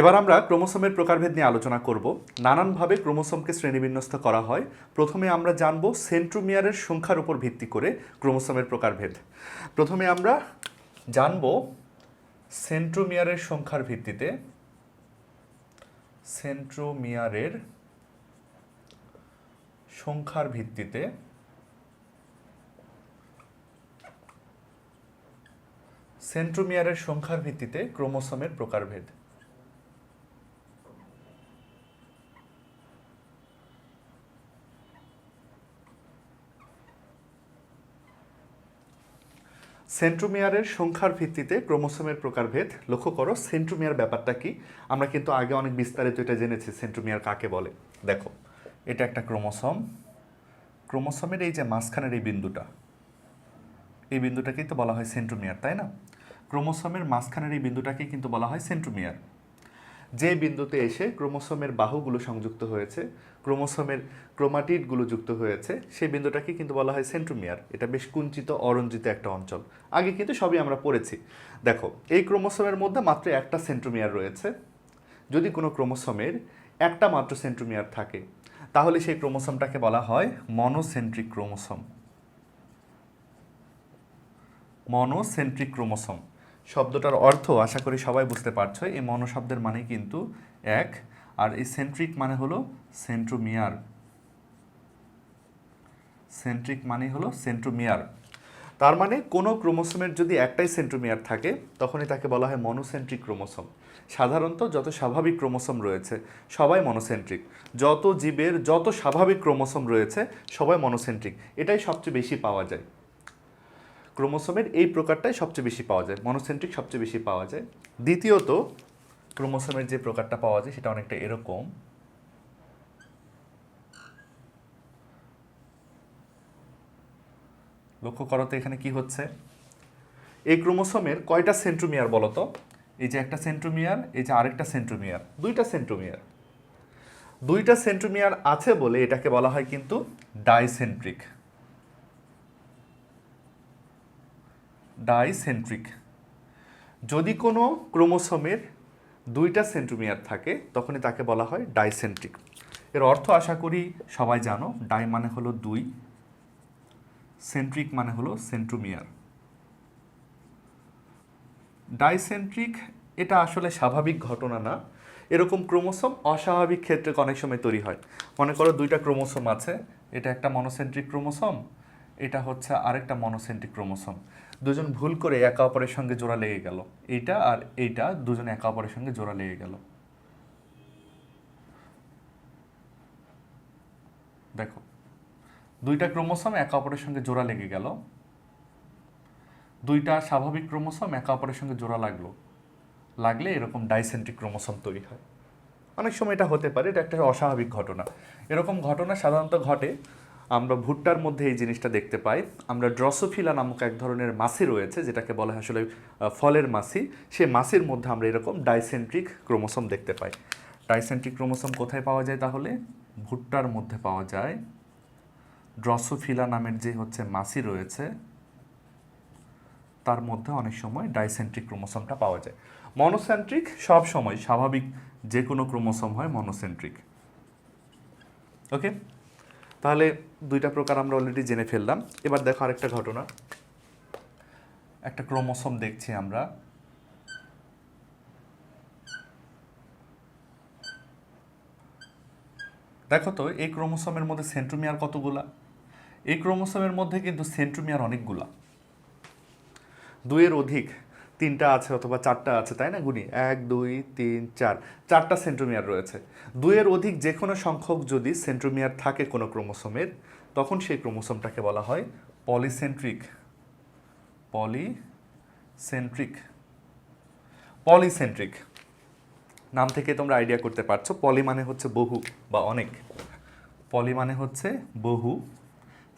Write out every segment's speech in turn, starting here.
এবার আমরা ক্রোমোসোমের প্রকারভেদ নিয়ে আলোচনা করব। নানানভাবে ক্রোমোসোমকে শ্রেণীবিন্যস্ত করা হয়। প্রথমে আমরা জানব সেন্ট্রোমিয়ারের সংখ্যার উপর ভিত্তি করে ক্রোমোসোমের প্রকারভেদ। প্রথমে আমরা জানব সেন্ট্রোমিয়ারের সংখ্যার ভিত্তিতে সেন্ট্রোমিয়ারের সংখ্যার ভিত্তিতে সেন্ট্রোমিয়ারের সংখ্যার ভিত্তিতে ক্রোমোসোমের প্রকারভেদ। সেন্ট্রোমিয়ারের সংখ্যার ভিত্তিতে ক্রোমোসোমের প্রকারভেদ। লক্ষ্য করো, সেন্ট্রোমিয়ার ব্যাপারটা কি? আমরা কিন্তু আগে অনেক বিস্তারিত এটা জেনেছি, সেন্ট্রোমিয়ার কাকে বলে। দেখো, এটা একটা ক্রোমোসোম। ক্রোমোসোমের এই যে মাঝখানের এই বিন্দুটা, এই বিন্দুটাকেই তো বলা হয় সেন্ট্রোমিয়ার, তাই না? ক্রোমোসোমের মাঝখানের এই বিন্দুটাকেই কিন্তু বলা হয় সেন্ট্রোমিয়ার। যে বিন্দুতে এসে ক্রোমোসোমের বাহুগুলো সংযুক্ত হয়েছে, ক্রোমোসোমের ক্রোমাটিডগুলো যুক্ত হয়েছে, সেই বিন্দুটাকে কিন্তু বলা হয় সেন্ট্রোমিয়ার। এটা বেশ কুঞ্চিত, অরঞ্জিত একটা অঞ্চল। আগে কিন্তু সবই আমরা পড়েছি। দেখো, এই ক্রোমোসোমের মধ্যে মাত্র একটা সেন্ট্রোমিয়ার রয়েছে। যদি কোনো ক্রোমোসোমের একটা মাত্র সেন্ট্রোমিয়ার থাকে, তাহলে সেই ক্রোমোসোমটাকে বলা হয় মনোসেন্ট্রিক ক্রোমোসোম। Monocentric chromosome. শব্দটার অর্থ আশা করি সবাই বুঝতে পারছ, এই মনো শব্দের মানে কিন্তু এক, আর এই সেন্ট্রিক মানে হলো সেন্ট্রোমিয়ার সেন্ট্রিক মানে হলো সেন্ট্রোমিয়ার তার মানে কোনো ক্রোমোসোমের যদি একটাই সেন্ট্রোমিয়ার থাকে, তখনই তাকে বলা হয় মনোসেন্ট্রিক ক্রোমোসোম। সাধারণত যত স্বাভাবিক ক্রোমোসোম রয়েছে, সবাই মনোসেন্ট্রিক যত জীবের যত স্বাভাবিক ক্রোমোসোম রয়েছে, সবাই মনোসেন্ট্রিক এটাই সবচেয়ে বেশি পাওয়া যায়। ক্রোমোসোমের এই প্রকারটাই সবচেয়ে বেশি পাওয়া যায় মনোসেন্ট্রিক সবচেয়ে বেশি পাওয়া যায়। দ্বিতীয়ত, ক্রোমোসোমের যে প্রকারটা পাওয়া যায় সেটা অনেকটা এরকম। লক্ষ্য করো তো এখানে কি হচ্ছে। এই ক্রোমোসোমের কয়টা সেন্ট্রোমিয়ার বলো তো? এই যে একটা সেন্ট্রোমিয়ার, এই যে আরেকটা সেন্ট্রোমিয়ার, দুইটা সেন্ট্রোমিয়ার। দুইটা সেন্ট্রোমিয়ার আছে বলে এটাকে বলা হয় কিন্তু ডাইসেন্ট্রিক। ডাইসেন্ট্রিক। যদি কোনো ক্রোমোসোমের দুইটা সেন্ট্রোমিয়ার থাকে, তখনই তাকে বলা হয় ডাইসেন্ট্রিক। এর অর্থ আশা করি সবাই জানো, ডাই মানে হলো দুই, সেন্ট্রিক মানে হলো সেন্ট্রোমিয়ার। ডাইসেন্ট্রিক এটা আসলে স্বাভাবিক ঘটনা না। এরকম ক্রোমোসোম অস্বাভাবিক ক্ষেত্রে অনেক সময় তৈরি হয়। মনে করো দুইটা ক্রোমোসোম আছে, এটা একটা মনোসেন্ট্রিক ক্রোমোসোম, এটা হচ্ছে আরেকটা মনোসেন্ট্রিক ক্রোমোসোম। দুজন ভুল করে একে অপরের সঙ্গে জোড়া লেগে গেল। এইটা আর এইটা দুজন একে অপরের সঙ্গে জোড়া লেগে গেল। দেখো, দুইটা ক্রোমোসোম একে অপরের সঙ্গে জোড়া লেগে গেল। দুইটা স্বাভাবিক ক্রোমোসোম একে অপরের সঙ্গে জোড়া লাগল। লাগলে এরকম ডাইসেন্ট্রিক ক্রোমোসোম তৈরি হয়। অনেক সময় এটা হতে পারে, এটা একটা অস্বাভাবিক ঘটনা। এরকম ঘটনা সাধারণত ঘটে আমরা ভুট্টার মধ্যে এই জিনিসটা দেখতে পাই। আমরা ড্রসোফিলা নামক এক ধরনের মাছি রয়েছে, যেটাকে বলা হয় আসলে ফলের মাছি। সেই মাছির মধ্যে আমরা এরকম ডাইসেন্ট্রিক ক্রোমোসোম দেখতে পাই। ডাইসেন্ট্রিক ক্রোমোসোম কোথায় পাওয়া যায় তাহলে? ভুট্টার মধ্যে পাওয়া যায়। ড্রসোফিলা নামের যে হচ্ছে মাছি রয়েছে, তার মধ্যে অনেক সময় ডাইসেন্ট্রিক ক্রোমোসোমটা পাওয়া যায়। মনোসেন্ট্রিক সব সময়, স্বাভাবিক যে কোনো ক্রোমোসোম হয় মনোসেন্ট্রিক ওকে তাহলে দুইটা প্রকার আমরা অলরেডি জেনে ফেললাম। এবার দেখো আরেকটা ঘটনা। একটা ক্রোমোসোম দেখছি আমরা। দেখো তো, এই ক্রোমোসোমের মধ্যে সেন্ট্রোমিয়ার কতগুলা? এই ক্রোমোসোমের মধ্যে কিন্তু সেন্ট্রোমিয়ার অনেকগুলা। দুইয়ের অধিক। তিনটা আছে অথবা চারটা আছে, তাই না গুনি এক, দুই, তিন, চার। চারটা সেন্ট্রোমিয়ার রয়েছে। দুইয়ের অধিক যে কোনো সংখ্যক যদি সেন্ট্রোমিয়ার থাকে কোনো ক্রোমোসোমের, তখন সেই ক্রোমোসোমটাকে বলা হয় পলিসেন্ট্রিক পলিসেন্ট্রিক পলিসেন্ট্রিক নাম থেকে তোমরা আইডিয়া করতে পারছ। পলি মানে হচ্ছে বহু বা অনেক। পলি মানে হচ্ছে বহু।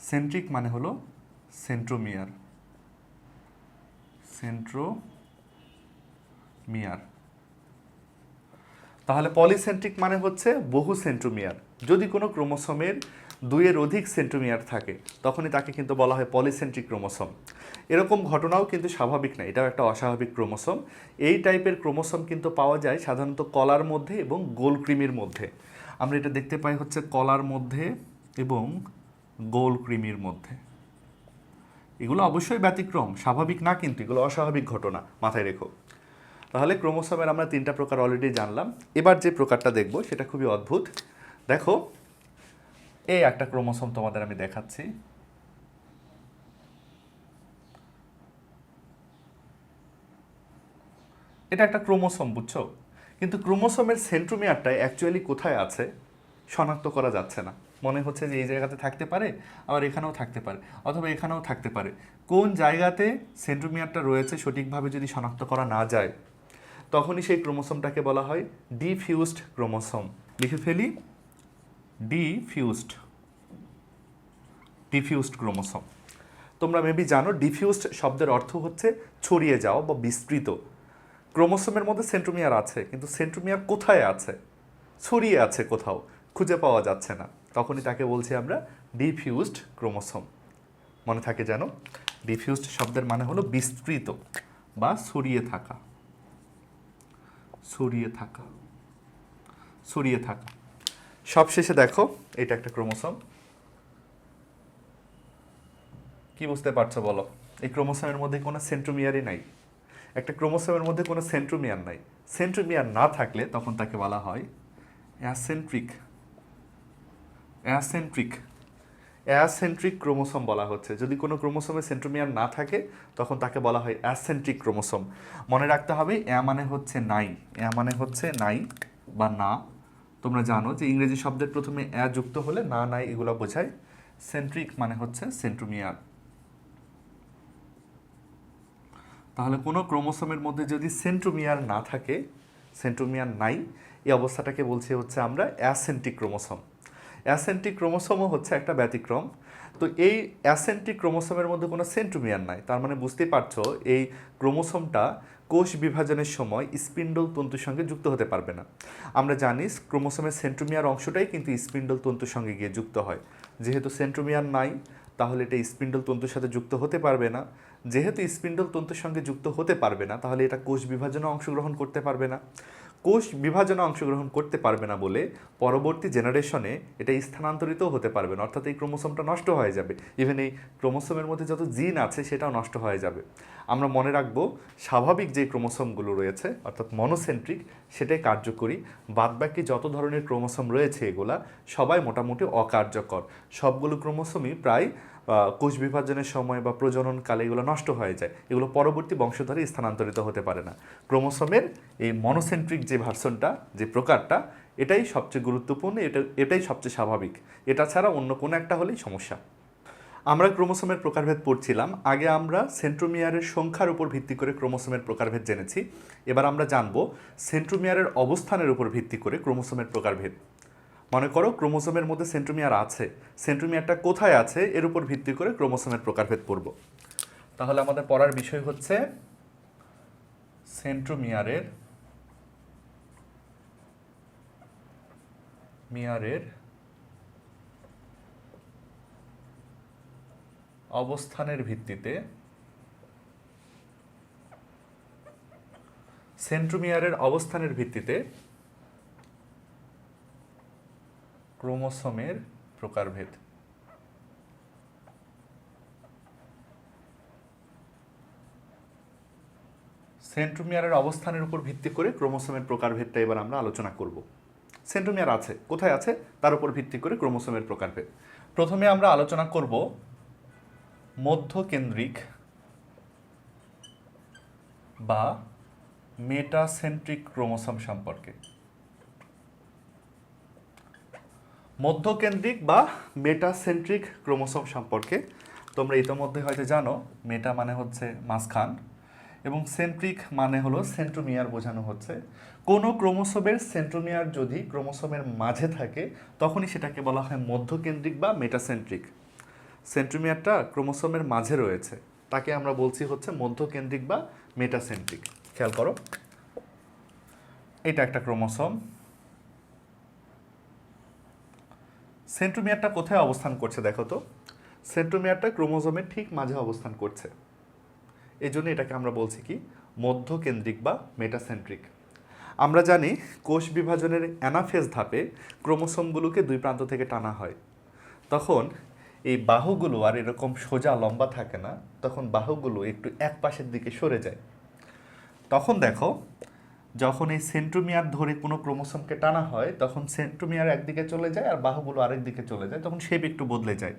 সেন্ট্রিক মানে হলো সেন্ট্রোমিয়ার সেন্ট্রোমিয়ার। তাহলে পলিসেন্ট্রিক মানে হচ্ছে বহু সেন্ট্রোমিয়ার। যদি কোনো ক্রোমোসোমের দুইয়ের অধিক সেন্ট্রোমিয়ার থাকে, তখনই তাকে কিন্তু বলা হয় পলিসেন্ট্রিক ক্রোমোসোম। এরকম ঘটনাও কিন্তু স্বাভাবিক না, এটাও একটা অস্বাভাবিক ক্রোমোসোম। এই টাইপের ক্রোমোসোম কিন্তু পাওয়া যায় সাধারণত কলার মধ্যে এবং গোল কৃমির মধ্যে। আমরা এটা দেখতে পাই হচ্ছে কলার মধ্যে এবং গোল কৃমির মধ্যে। এগুলো অবশ্যই ব্যতিক্রম, স্বাভাবিক না কিন্তু এগুলো অস্বাভাবিক ঘটনা, মাথায় রেখো। তাহলে ক্রোমোসোমের আমরা তিনটা প্রকার অলরেডি জানলাম। এবার যে প্রকারটা দেখব সেটা খুবই অদ্ভুত। দেখো এই একটা ক্রোমোসোম তোমাদের আমি দেখাচ্ছি। এটা একটা ক্রোমোসোম, বুঝছ? কিন্তু ক্রোমোসোমের সেন্ট্রোমিয়ারটা অ্যাকচুয়ালি কোথায় আছে, শনাক্ত করা যাচ্ছে না। মনে হচ্ছে যে এই জায়গাতে থাকতে পারে, আবার এখানেও থাকতে পারে, অথবা এখানেও থাকতে পারে। কোন জায়গাতে সেন্ট্রোমিয়ারটা রয়েছে সঠিকভাবে যদি শনাক্ত করা না যায়, তখনই সেই ক্রোমোসোমটাকে বলা হয় ডিফিউজড ক্রোমোসোম। লিখে ফেলি, ডিফিউজড ডিফিউজড ক্রোমোসোম। তোমরা মেবি জানো, ডিফিউজড শব্দের অর্থ হচ্ছে ছড়িয়ে যাওয়া বা বিস্তৃত। ক্রোমোসোমের মধ্যে সেন্ট্রোমিয়ার আছে, কিন্তু সেন্ট্রোমিয়ার কোথায় আছে? ছড়িয়ে আছে কোথাও। খুঁজে পাওয়া যাচ্ছে না। তখনই তাকে বলছি আমরা ডিফিউজড ক্রোমোসোম। মনে থাকে যেন ডিফিউজড শব্দের মানে হলো বিস্তৃত বা ছড়িয়ে থাকা। ছড়িয়ে থাকা। ছড়িয়ে থাকা। সবশেষে দেখো, এটা একটা ক্রোমোসোম। কি বুঝতে পারছ বলো? এই ক্রোমোসোমের মধ্যে কোনো সেন্ট্রোমিয়ারই নাই। একটা ক্রোমোসোমের মধ্যে কোনো সেন্ট্রোমিয়ার নাই। সেন্ট্রোমিয়ার না থাকলে তখন তাকে বলা হয় অ্যাসেন্ট্রিক অ্যাসেন্ট্রিক অ্যাসেন্ট্রিক ক্রোমোসোম বলা হচ্ছে। যদি কোনো ক্রোমোসোমে সেন্ট্রোমিয়ার না থাকে, তখন তাকে বলা হয় অ্যাসেন্ট্রিক ক্রোমোসোম। মনে রাখতে হবে অ্যা মানে হচ্ছে নাই। অ্যা মানে হচ্ছে নাই বা না। তোমরা জানো যে ইংরেজি শব্দের প্রথমে অ্যা যুক্ত হলে না, নাই এগুলো বোঝায়। সেন্ট্রিক মানে হচ্ছে সেন্ট্রোমিয়ার। তাহলে কোনো ক্রোমোসোমের মধ্যে যদি সেন্ট্রোমিয়ার না থাকে, সেন্ট্রোমিয়ার নাই, এই অবস্থাটাকে বলছি হচ্ছে আমরা অ্যাসেন্ট্রিক ক্রোমোসোম। অ্যাসেন্টিক ক্রোমোসোমও হচ্ছে একটা ব্যতিক্রম। তো এই অ্যাসেন্টিক ক্রোমোসোমের মধ্যে কোনো সেন্ট্রোমিয়ার নাই। তার মানে বুঝতেই পারছ, এই ক্রোমোসোমটা কোষ বিভাজনের সময় স্পিন্ডল তন্তুর সঙ্গে যুক্ত হতে পারবে না। আমরা জানি ক্রোমোসোমের সেন্ট্রোমিয়ার অংশটাই কিন্তু স্পিন্ডল তন্তুর সঙ্গে গিয়ে যুক্ত হয়। যেহেতু সেন্ট্রোমিয়ার নাই, তাহলে এটা স্পিন্ডল তন্তুর সাথে যুক্ত হতে পারবে না। যেহেতু স্পিন্ডল তন্তুর সঙ্গে যুক্ত হতে পারবে না, তাহলে এটা কোষ বিভাজনে অংশগ্রহণ করতে পারবে না। কোষ বিভাজনে অংশগ্রহণ করতে পারবে না বলে পরবর্তী জেনারেশনে এটা স্থানান্তরিত হতে পারবে না। অর্থাৎ এই ক্রোমোসোমটা নষ্ট হয়ে যাবে। ইভেন এই ক্রোমোসোমের মধ্যে যত জিন আছে, সেটাও নষ্ট হয়ে যাবে। আমরা মনে রাখব, স্বাভাবিক যে ক্রোমোসোমগুলো রয়েছে, অর্থাৎ মনোসেন্ট্রিক সেটাই কার্যকরী। বাদবাকি যত ধরনের ক্রোমোসোম রয়েছে এগুলা, সবাই মোটামুটি অকার্যকর। সবগুলো ক্রোমোসোমই প্রায় কোষ বিভাজনের সময় বা প্রজননকালে এগুলো নষ্ট হয়ে যায়। এগুলো পরবর্তী বংশধরে স্থানান্তরিত হতে পারে না। ক্রোমোসোমের এই মনোসেন্ট্রিক যে ভার্সনটা, যে প্রকারটা, এটাই সবচেয়ে গুরুত্বপূর্ণ, এটা, এটাই সবচেয়ে স্বাভাবিক। এটা ছাড়া অন্য কোনো একটা হলেই সমস্যা। আমরা ক্রোমোসোমের প্রকারভেদ পড়ছিলাম। আগে আমরা সেন্ট্রোমিয়ারের সংখ্যার উপর ভিত্তি করে ক্রোমোসোমের প্রকারভেদ জেনেছি। এবার আমরা জানব সেন্ট্রোমিয়ারের অবস্থানের উপর ভিত্তি করে ক্রোমোসোমের প্রকারভেদ। মনে করো, ক্রোমোসোমের মধ্যে সেন্ট্রোমিয়ার আছে। সেন্ট্রোমিয়ারটা কোথায় আছে, এর উপর ভিত্তি করে ক্রোমোসোমের প্রকারভেদ পড়ব তাহলে আমাদের পড়ার বিষয় হচ্ছে সেন্ট্রোমিয়ারের মিয়ারের অবস্থানের ভিত্তিতে সেন্ট্রোমিয়ারের অবস্থানের ভিত্তিতে ক্রোমোসোমের প্রকারভেদ। সেন্ট্রোমিয়ারের অবস্থানের উপর ভিত্তি করে ক্রোমোসোমের প্রকারভেদটা এবার আমরা আলোচনা করব। সেন্ট্রোমিয়ার আছে। কোথায় আছে? তার উপর ভিত্তি করে ক্রোমোসোমের প্রকারভেদ। প্রথমে আমরা আলোচনা করব মধ্যকেন্দ্রিক বা মেটাসেন্ট্রিক ক্রোমোসোম সম্পর্কে। মধ্যকেন্দ্রিক বা মেটাসেন্ট্রিক ক্রোমোসোম সম্পর্কে। তোমরা ইতোমধ্যে হয়তো জানো মেটা মানে হচ্ছে মাঝখান এবং সেন্ট্রিক মানে হলো সেন্ট্রোমিয়ার বোঝানো হচ্ছে। কোনো ক্রোমোসোমের সেন্ট্রোমিয়ার যদি ক্রোমোসোমের মাঝে থাকে, তখনই সেটাকে বলা হয় মধ্যকেন্দ্রিক বা মেটাসেন্ট্রিক সেন্ট্রোমিয়ারটা ক্রোমোসোমের মাঝে রয়েছে, তাকে আমরা বলছি হচ্ছে মধ্যকেন্দ্রিক বা মেটাসেন্ট্রিক খেয়াল করো। এটা একটা ক্রোমোসোম। সেন্ট্রোমিয়ারটা কোথায় অবস্থান করছে দেখো তো? সেন্ট্রোমিয়ারটা ক্রোমোজোমের ঠিক মাঝে অবস্থান করছে। এই জন্য এটাকে আমরা বলছি কি? মধ্যকেন্দ্রিক বা মেটাসেন্ট্রিক আমরা জানি কোষ বিভাজনের অ্যানাফেজ ধাপে ক্রোমোসোমগুলোকে দুই প্রান্ত থেকে টানা হয়। তখন এই বাহুগুলো আর এরকম সোজা লম্বা থাকে না, তখন বাহুগুলো একটু এক পাশের দিকে সরে যায়। তখন দেখো যখন এই সেন্ট্রোমিয়ার ধরে কোনো ক্রোমোসোমকে টানা হয়, তখন সেন্ট্রোমিয়ার একদিকে চলে যায় আর বাহুগুলো আরেক দিকে চলে যায়, তখন শেপ একটু বদলে যায়।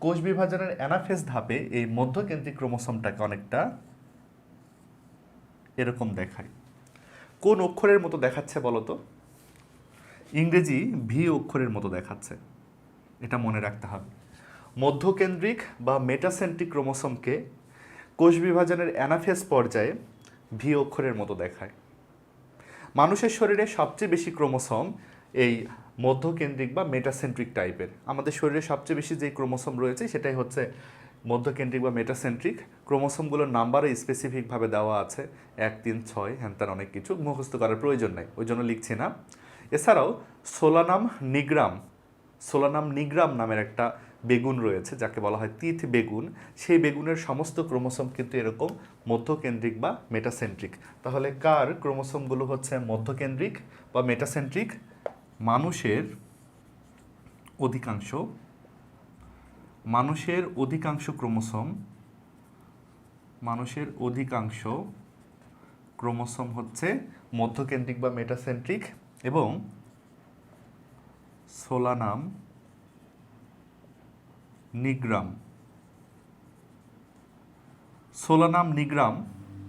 কোষ বিভাজনের অ্যানাফেস ধাপে এই মধ্যকেন্দ্রিক ক্রোমোসোমটাকে অনেকটা এরকম দেখায়। কোন অক্ষরের মতো দেখাচ্ছে বলো তো ইংরেজি ভি অক্ষরের মতো দেখাচ্ছে। এটা মনে রাখতে হবে। মধ্যকেন্দ্রিক বা মেটাসেন্ট্রিক ক্রোমোসোমকে কোষ বিভাজনের অ্যানাফেস পর্যায়ে ভি অক্ষরের মতো দেখায়। মানুষের শরীরে সবচেয়ে বেশি ক্রোমোসোম এই মধ্যকেন্দ্রিক বা মেটাসেন্ট্রিক টাইপের আমাদের শরীরে সবচেয়ে বেশি যে ক্রোমোসোম রয়েছে, সেটাই হচ্ছে মধ্যকেন্দ্রিক বা মেটাসেন্ট্রিক ক্রোমোসোমগুলোর নাম্বারও স্পেসিফিকভাবে দেওয়া আছে। এক, তিন, ছয়, হ্যান তার অনেক কিছু। মুখস্থ করার প্রয়োজন নাই, ওই জন্য লিখছি না। এছাড়াও সোলানাম নিগ্রাম। সোলানাম নিগ্রাম নামের একটা বেগুন রয়েছে, যাকে বলা হয় তিথ বেগুন। সেই বেগুনের সমস্ত ক্রোমোসোম কিন্তু এরকম মধ্যকেন্দ্রিক বা মেটাসেন্ট্রিক তাহলে কার ক্রোমোসোমগুলো হচ্ছে মধ্যকেন্দ্রিক বা মেটাসেন্ট্রিক মানুষের অধিকাংশ মানুষের অধিকাংশ ক্রোমোসোম, মানুষের অধিকাংশ ক্রোমোসোম হচ্ছে মধ্যকেন্দ্রিক বা মেটাসেন্ট্রিক এবং সোলানাম নিগ্রাম। সোলানাম নিগ্রাম,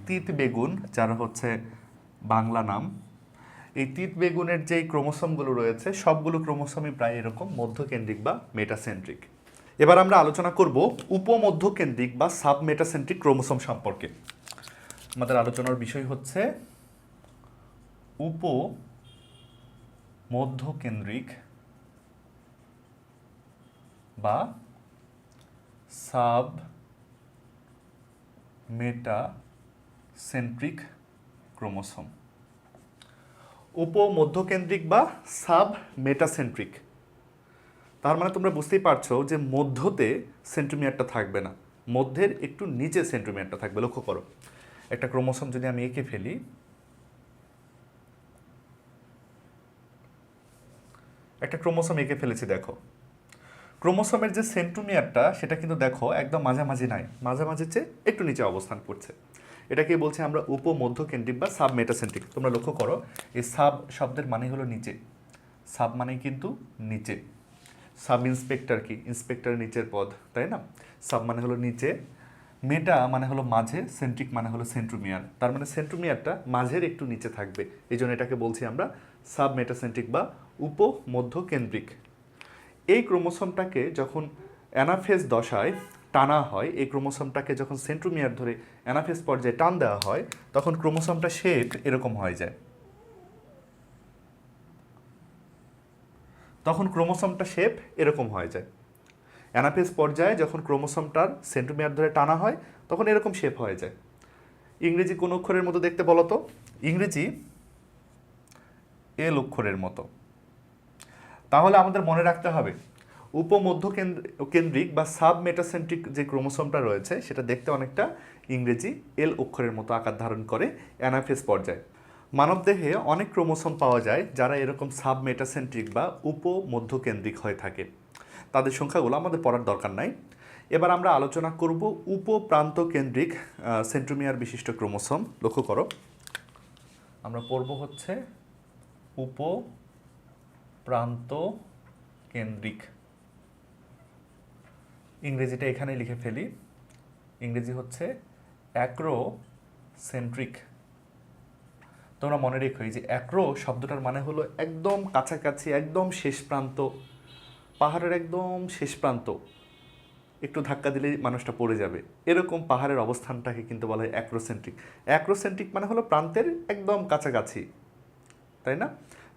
তিত বেগুন, যারা হচ্ছে বাংলা নাম। এই তিত বেগুনের যেই ক্রোমোসোমগুলো রয়েছে, সবগুলো ক্রোমোসোমই প্রায় এরকম মধ্যকেন্দ্রিক বা মেটাসেন্ট্রিক। এবার আমরা আলোচনা করব উপমধ্যকেন্দ্রিক বা সাব মেটাসেন্ট্রিক ক্রোমোসোম সম্পর্কে। আমাদের আলোচনার বিষয় হচ্ছে উপ মধ্যকেন্দ্রিক বা সাব মেটা সেন্ট্রিক ক্রোমোসোম। উপমধ্যকেন্দ্রিক বা সাব মেটাসেন্ট্রিক তার মানে তোমরা বুঝতেই পারছ যে মধ্যতে সেন্টিমিটারটা থাকবে না। মধ্যের একটু নিচে সেন্টিমিটারটা থাকবে, লক্ষ্য করো। একটা ক্রোমোসোম যদি আমি এঁকে ফেলি, একটা ক্রোমোসোম এঁকে ফেলেছি, দেখো। ক্রোমোসোমের যে সেন্ট্রোমিয়ারটা, সেটা কিন্তু দেখো একদম মাঝামাঝি নাই। মাঝামাঝি চেয়ে একটু নিচে অবস্থান করছে। এটাকে বলছি আমরা উপমধ্যকেন্দ্রিক বা সাব মেটাসেন্ট্রিক তোমরা লক্ষ্য করো, এই সাব শব্দের মানে হলো নিচে। সাব মানে কিন্তু নিচে। সাব ইন্সপেক্টর কি? ইন্সপেক্টর নিচের পদ, তাই না? সাব মানে হলো নিচে। মেটা মানে হলো মাঝে, সেন্ট্রিক মানে হলো সেন্ট্রোমিয়ার। তার মানে সেন্ট্রোমিয়ারটা মাঝের একটু নিচে থাকবে। এই জন্য এটাকে বলছি আমরা সাব মেটাসেন্ট্রিক বা উপমধ্যকেন্দ্রিক। এই ক্রোমোসোমটাকে যখন অ্যানাফেজ দশায় টানা হয়, এই ক্রোমোসোমটাকে যখন সেন্ট্রোমিয়ার ধরে অ্যানাফেজ পর্যায়ে টান দেওয়া হয়, তখন ক্রোমোসোমটা শেপ এরকম হয়ে যায়। তখন ক্রোমোসোমটা শেপ এরকম হয়ে যায়। অ্যানাফেজ পর্যায়ে যখন ক্রোমোসোমটার সেন্ট্রোমিয়ার ধরে টানা হয়, তখন এরকম শেপ হয়ে যায়। ইংরেজি কোন অক্ষরের মতো দেখতে বলো তো? ইংরেজি এল অক্ষরের মতো। তাহলে আমাদের মনে রাখতে হবে উপমধ্য কেন্দ্রিক বা সাব মেটাসেন্ট্রিক যে ক্রোমোসোমটা রয়েছে, সেটা দেখতে অনেকটা ইংরেজি এল অক্ষরের মতো আকার ধারণ করে অ্যানাফেজ পর্যায়ে। মানবদেহে অনেক ক্রোমোসোম পাওয়া যায় যারা এরকম সাব মেটাসেন্ট্রিক বা উপমধ্যকেন্দ্রিক হয়ে থাকে। তাদের সংখ্যাগুলো আমাদের পড়ার দরকার নাই। এবার আমরা আলোচনা করব উপপ্রান্ত কেন্দ্রিক সেন্ট্রোমিয়ার বিশিষ্ট ক্রোমোসোম। লক্ষ্য করো। আমরা পড়ব হচ্ছে উপ প্রান্ত কেন্দ্রিক। ইংরেজিটা এখানে লিখে ফেলি। ইংরেজি হচ্ছে অ্যাক্রো সেন্ট্রিক তোমরা মনে রেখো, এই যে অ্যাক্রো শব্দটার মানে হলো একদম কাছাকাছি, একদম শেষ প্রান্ত, পাহাড়ের একদম শেষ প্রান্ত। একটু ধাক্কা দিলেই মানুষটা পড়ে যাবে। এরকম পাহাড়ের অবস্থানটাকে কিন্তু বলা হয় অ্যাক্রোসেন্ট্রিক। অ্যাক্রোসেন্ট্রিক মানে হলো প্রান্তের একদম কাছাকাছি। তাই না?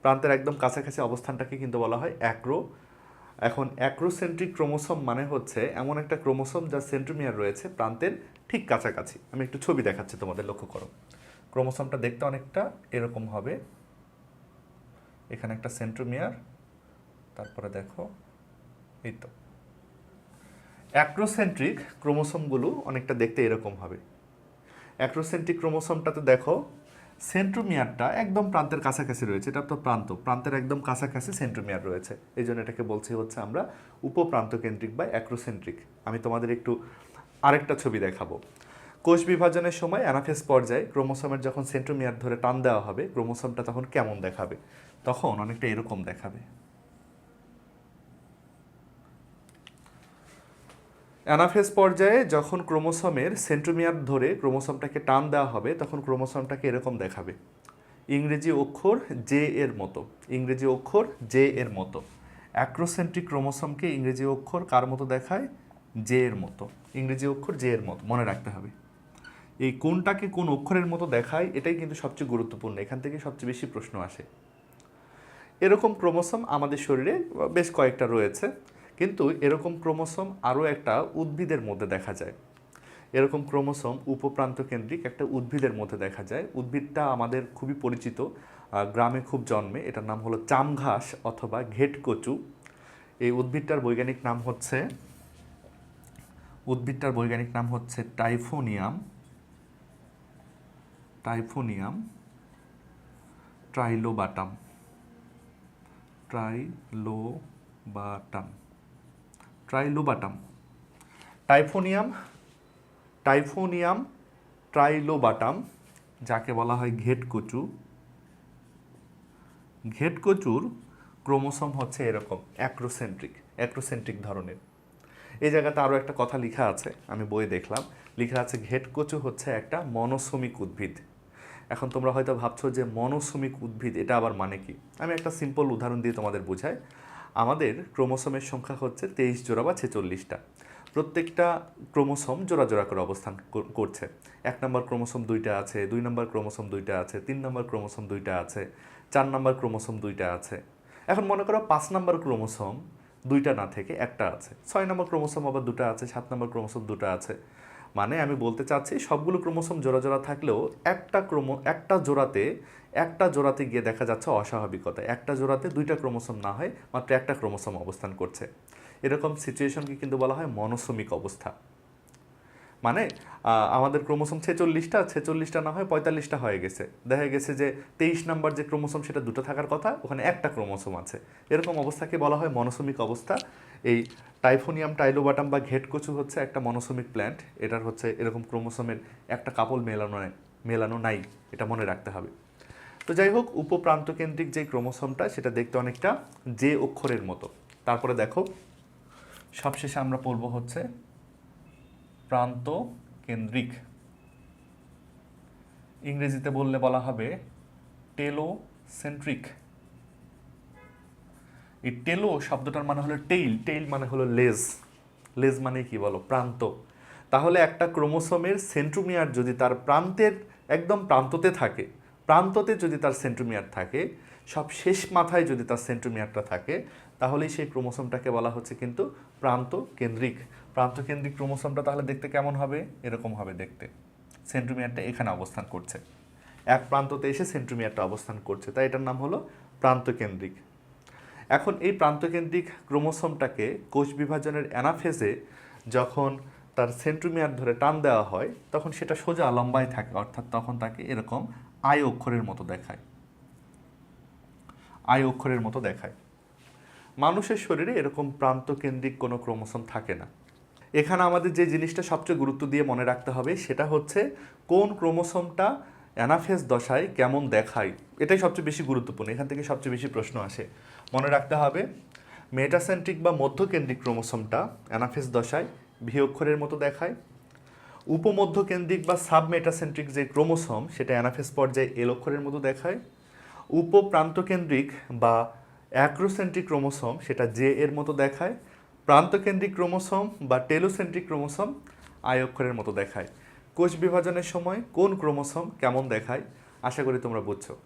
প্রান্তের একদম কাছাকাছি অবস্থানটাকে কিন্তু বলা হয় অ্যাক্রো। এখন অ্যাক্রোসেন্ট্রিক ক্রোমোসোম মানে হচ্ছে এমন একটা ক্রোমোসোম যার সেন্ট্রোমিয়ার রয়েছে প্রান্তের ঠিক কাছাকাছি। আমি একটু ছবি দেখাচ্ছি তোমাদের, লক্ষ্য করো। ক্রোমোসোমটা দেখতে অনেকটা এরকম হবে। এখানে একটা সেন্ট্রোমিয়ার, তারপরে দেখো, এই তো। অ্যাক্রোসেন্ট্রিক ক্রোমোসোমগুলো অনেকটা দেখতে এরকম হবে। অ্যাক্রোসেন্ট্রিক ক্রোমোসোমটাতে দেখো সেন্ট্রোমিয়ারটা একদম প্রান্তের কাছাকাছি রয়েছে। এটা তো প্রান্ত, প্রান্তের একদম কাছাকাছি সেন্ট্রোমিয়ার রয়েছে। এই জন্য এটাকে বলছি হচ্ছে আমরা উপপ্রান্ত কেন্দ্রিক বা অ্যাক্রোসেন্ট্রিক। আমি তোমাদের একটু আরেকটা ছবি দেখাবো। কোষ বিভাজনের সময় অ্যানাফেস পর্যায়ে ক্রোমোসোমের যখন সেন্ট্রোমিয়ার ধরে টান দেওয়া হবে, ক্রোমোসোমটা তখন কেমন দেখাবে? তখন অনেকটা এরকম দেখাবে। অ্যানাফেজ পর্যায়ে যখন ক্রোমোসোমের সেন্ট্রোমিয়ার ধরে ক্রোমোসোমটাকে টান দেওয়া হবে, তখন ক্রোমোসোমটাকে এরকম দেখাবে। ইংরেজি অক্ষর জে এর মতো। ইংরেজি অক্ষর জে এর মতো। অ্যাক্রোসেন্ট্রিক ক্রোমোসোমকে ইংরেজি অক্ষর কার মতো দেখায়? জে এর মতো। ইংরেজি অক্ষর জে এর মতো। মনে রাখতে হবে। এই কোনটাকে কোন অক্ষরের মতো দেখায়, এটাই কিন্তু সবচেয়ে গুরুত্বপূর্ণ। এখান থেকে সবচেয়ে বেশি প্রশ্ন আসে। এরকম ক্রোমোসোম আমাদের শরীরে বেশ কয়েকটা রয়েছে। কিন্তু এরকম ক্রোমোসোম আরও একটা উদ্ভিদের মধ্যে দেখা যায়। এরকম ক্রোমোসোম উপপ্রান্ত কেন্দ্রিক একটা উদ্ভিদের মধ্যে দেখা যায়। উদ্ভিদটা আমাদের খুবই পরিচিত গ্রামে খুব জন্মে। এটার নাম হলো চামঘাস অথবা ঘেটকচু। এই উদ্ভিদটার বৈজ্ঞানিক নাম হচ্ছে, উদ্ভিদটার বৈজ্ঞানিক নাম হচ্ছে টাইফোনিয়াম। টাইফোনিয়াম ট্রাইলোবাটাম। ট্রাইলোবাটাম। ট্রাইলোবাটাম। টাইফোনিয়াম টাইফোনিয়াম ট্রাইলোবাটাম, যাকে বলা হয় ঘেটকচু। ঘেটকচুর ক্রোমোসোম হচ্ছে এরকম, অ্যাক্রোসেন্ট্রিক অ্যাক্রোসেন্ট্রিক ধরনের। এই জায়গাতে আরও একটা কথা লেখা আছে, আমি বইয়ে দেখলাম। লেখা আছে, ঘেটকচু হচ্ছে একটা মনোসমিক উদ্ভিদ। এখন তোমরা হয়তো ভাবছ যে মনোসমিক উদ্ভিদ, এটা আবার মানে কি? আমি একটা সিম্পল উদাহরণ দিয়ে তোমাদের বোঝাই। আমাদের ক্রোমোসোমের সংখ্যা হচ্ছে তেইশ জোড়া বা ছেচল্লিশটা। প্রত্যেকটা ক্রোমোসোম জোড়া জোড়া করে অবস্থান করছে। এক নম্বর ক্রোমোসোম দুইটা আছে, দুই নম্বর ক্রোমোসোম দুইটা আছে, তিন নম্বর ক্রোমোসোম দুইটা আছে, চার নম্বর ক্রোমোসোম দুইটা আছে। এখন মনে করো পাঁচ নম্বর ক্রোমোসোম দুইটা না থেকে একটা আছে। ছয় নম্বর ক্রোমোসোম আবার দুটো আছে, সাত নম্বর ক্রোমোসোম দুটো আছে। মানে আমি বলতে চাচ্ছি সবগুলো ক্রোমোসোম জোড়া জোড়া থাকলেও একটা ক্রোমো, একটা জোড়াতে একটা জোড়াতে গিয়ে দেখা যাচ্ছে অস্বাভাবিকতা। একটা জোড়াতে দুইটা ক্রোমোসোম না হয়, মাত্র একটা ক্রোমোসোম অবস্থান করছে। এরকম সিচুয়েশনকে কিন্তু বলা হয় মনোসমিক অবস্থা। মানে আমাদের ক্রোমোসোম ছেচল্লিশটা ছেচল্লিশটা না হয় পঁয়তাল্লিশটা হয়ে গেছে। দেখা গেছে যে তেইশ নাম্বার যে ক্রোমোসোম সেটা দুটো থাকার কথা, ওখানে একটা ক্রোমোসোম আছে। এরকম অবস্থাকে বলা হয় মনোসমিক অবস্থা। এই টাইফোনিয়াম, টাইলোবাটাম বা ঘেটকচু হচ্ছে একটা মনোসমিক প্ল্যান্ট এটার হচ্ছে এরকম ক্রোমোসোমের একটা কাপল মেলানো মেলানো নাই, এটা মনে রাখতে হবে। তো যাই হোক উপপ্রান্ত কেন্দ্রিক যে ক্রোমোসোমটা, সেটা দেখতে অনেকটা যে অক্ষরের মতো। তারপরে দেখো, সবশেষে আমরা পড়ব হচ্ছে প্রান্ত কেন্দ্রিক ইংরেজিতে বললে বলা হবে টেলোসেন্ট্রিক। এই টেলো শব্দটার মানে হলো টেইল টেইল মানে হলো লেজ। লেজ মানে কি বলো? প্রান্ত। তাহলে একটা ক্রোমোসোমের সেন্ট্রোমিয়ার যদি তার প্রান্তের, একদম প্রান্ততে থাকে, প্রান্ততে যদি তার সেন্ট্রোমিয়ার থাকে, সব শেষ মাথায় যদি তার সেন্ট্রোমিয়ারটা থাকে, তাহলেই সেই ক্রোমোসোমটাকে বলা হচ্ছে কিন্তু প্রান্ত কেন্দ্রিক প্রান্ত কেন্দ্রিক ক্রোমোসোমটা তাহলে দেখতে কেমন হবে? এরকম হবে দেখতে। সেন্ট্রোমিয়ারটা এখানে অবস্থান করছে। এক প্রান্ততে এসে সেন্ট্রোমিয়ারটা অবস্থান করছে। তাই এটার নাম হলো প্রান্তকেন্দ্রিক। এখন এই প্রান্তকেন্দ্রিক ক্রোমোসোমটাকে কোষ বিভাজনের অ্যানাফেজে যখন তার সেন্ট্রোমিয়ার ধরে টান দেওয়া হয়, তখন সেটা সোজা লম্বায় থাকে, অর্থাৎ তখন তাকে এরকম আয় অক্ষরের মতো দেখায়। আয় অক্ষরের মতো দেখায়। মানুষের শরীরে এরকম প্রান্তকেন্দ্রিক কোনো ক্রোমোসোম থাকে না। এখানে আমাদের যে জিনিসটা সবচেয়ে গুরুত্ব দিয়ে মনে রাখতে হবে, সেটা হচ্ছে কোন ক্রোমোসোমটা অ্যানাফেজ দশায় কেমন দেখায়। এটাই সবচেয়ে বেশি গুরুত্বপূর্ণ, এখান থেকে সবচেয়ে বেশি প্রশ্ন আসে। মনে রাখতে হবে, মেটাসেন্ট্রিক বা মধ্যকেন্দ্রিক ক্রোমোসোমটা অ্যানাফেস দশায় ভি অক্ষরের মতো দেখায়। উপমধ্যকেন্দ্রিক বা সাবমেটাসেন্ট্রিক যে ক্রোমোসোম, সেটা অ্যানাফেস পর্যায়ে এল অক্ষরের মতো দেখায়। উপপ্রান্তকেন্দ্রিক বা অ্যাক্রোসেন্ট্রিক ক্রোমোসোম, সেটা জে এর মতো দেখায়। প্রান্তকেন্দ্রিক ক্রোমোসোম বা টেলোসেন্ট্রিক ক্রোমোসোম আয় অক্ষরের মতো দেখায়। কোষ বিভাজনের সময় কোন ক্রোমোসোম কেমন দেখায়, আশা করি তোমরা বুঝছ।